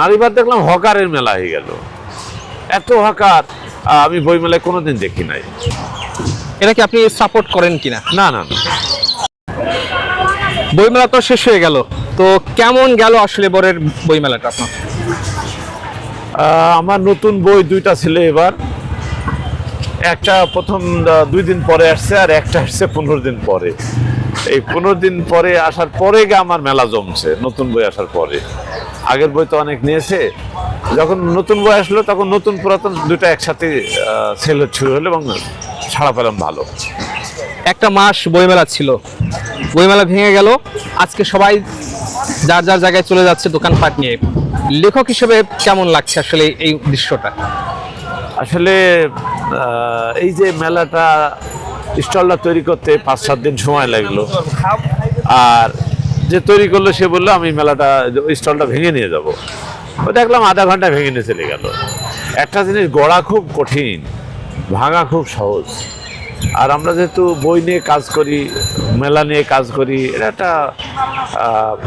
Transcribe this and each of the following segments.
নারীবাদ দেখলাম হকারের মেলা হয়ে গেল। এত হকার আমি বই মেলায় কোনোদিন দেখি নাই। এটা কি আপনি সাপোর্ট করেন কিনা? না না না। বইমেলা তো শেষ হয়ে গেল। তো কেমন গেল আসলে এবারের বইমেলাটা আপনার আমার নতুন বই দুইটা ছিল এবার। একটা প্রথম দুই দিন পরে আসছে আর একটা আসছে পনেরো দিন পরে। এই পনেরো দিন পরে আসার পরে আমার মেলা জমছে নতুন বই আসার পরে। আগের বই তো অনেক নিয়েছে। যখন নতুন বই আসলো তখন নতুন পুরাতন দুটো একসাথে সেল শুরু হলো এবং ছাড়া পেলাম ভালো। একটা মাস বইমেলা ছিল। বইমেলা ভেঙে গেল। আজকে সবাই যার যার জায়গায় চলে যাচ্ছে দোকানপাট নিয়ে। লেখক হিসেবে কেমন লাগছে আসলে এই দৃশ্যটা? আসলে এই যে মেলাটা স্টলটা তৈরি করতে পাঁচ সাত দিন সময় লাগল। আর যে তৈরি করল, সে বলল, আমি মেলাটা ওই স্টলটা ভেঙে নিয়ে যাব। ও দেখলাম আধা ঘণ্টা ভেঙে নিয়ে চলে গেল। একটা জিনিস, গড়া খুব কঠিন, ভাঙা খুব সহজ। আর আমরা যেহেতু বই নিয়ে কাজ করি, মেলা নিয়ে কাজ করি, এটা একটা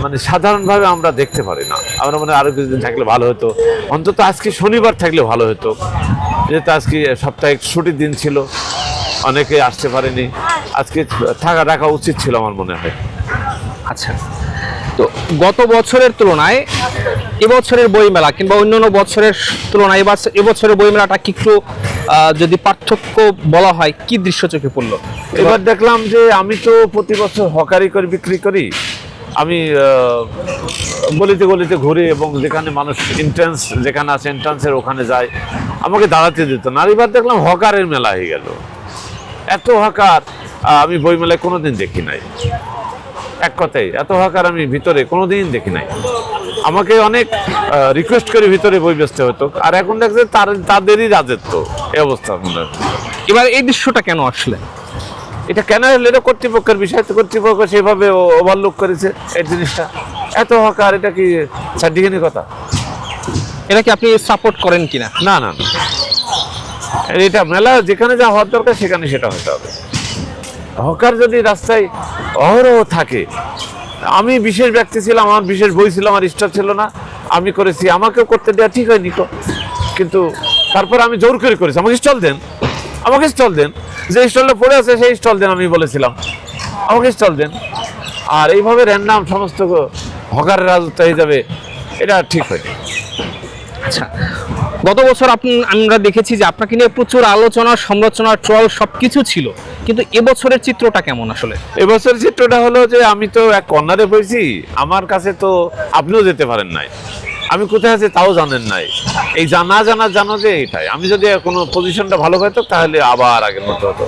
মানে সাধারণভাবে আমরা দেখতে পারি না। আমরা মনে হয় আরও কিছুদিন থাকলে ভালো হতো। অন্তত আজকে শনিবার থাকলে ভালো হতো। যেহেতু আজকে সাপ্তাহিক ছুটির দিন ছিল, অনেকে আসতে পারেনি। আজকে থাকা, রাখা উচিত ছিল আমার মনে হয়। আচ্ছা। তো গত বছরের তুলনায় এবছরের বইমেলা কিংবা অন্যান্য বছরের তুলনায় এবার এবছরের বইমেলাটা কি একটু যদি পার্থক্য বলা হয়, কি দৃশ্য চোখে পড়ল? এবার দেখলাম যে আমি তো প্রতি বছর হকারি করে বিক্রি করি। আমি গলিতে গলিতে ঘুরি এবং যেখানে মানুষ এন্ট্রান্স যেখানে আছে এন্ট্রান্সের ওখানে যায় আমাকে দাঁড়াতে দিত না। এবার দেখলাম হকারের মেলা হয়ে গেল। এত হকার আমি বই মেলায় কোনোদিন দেখি নাই। এক কথাই এত হকার আমি ভিতরে কোনোদিন দেখি নাই। আমাকে অনেক রিকোয়েস্ট করে ভিতরে বই বেচতে হতো আর এখন দেখছে তার তাদেরই রাজত্ব এই অবস্থা মনে এবার এই দৃশ্যটা কেন আসলে? এটা কেন হলো এটা কর্তৃপক্ষের বিষয় তো কর্তৃপক্ষ সেভাবে ওভারলুক করেছে এই জিনিসটা। এত হকার এটা কি সার্টিফিকেটের কথা? এটা কি আপনি সাপোর্ট করেন কিনা? না না না। এটা মেলা যেখানে যা হওয়ার দরকার সেখানে সেটা হতে হবে। হকার যদি রাস্তায় অহরহ থাকে, আমি বিশেষ ব্যক্তি ছিলাম, আমার বিশেষ বই ছিল, আমার স্টার ছিল না, আমি করেছি, আমাকেও করতে দেওয়া ঠিক হয়নি তো। কিন্তু তারপর আমি জোর করে করেছি, আমাকে স্টল দেন, আমাকে স্টল দেন, যে স্টলটা পড়ে আছে সেই স্টল দেন আমি বলেছিলাম, আমাকে স্টল দেন। আর এইভাবে র্যান্ডাম সমস্ত হকারের রাজত্ব হয়ে যাবে, এটা ঠিক হয়নি। আচ্ছা গত বছর আপনি আমরা দেখেছি যে আপনাকে নিয়ে প্রচুর আলোচনা, সমালোচনা, ট্রল সব কিছু ছিল। কিন্তু এবছরের চিত্রটা কেমন আসলে? এবছরের চিত্রটা হলো যে আমি তো এক কর্নারে পড়েছি আমার কাছে তো আপনিও যেতে পারেন নাই। আমি কোথায় আছি তাও জানেন নাই। এই জানা জানা জানো যে এটাই। আমি যদি কোনো পজিশনটা ভালো পাইতো তাহলে আবার আগের মতো হতো।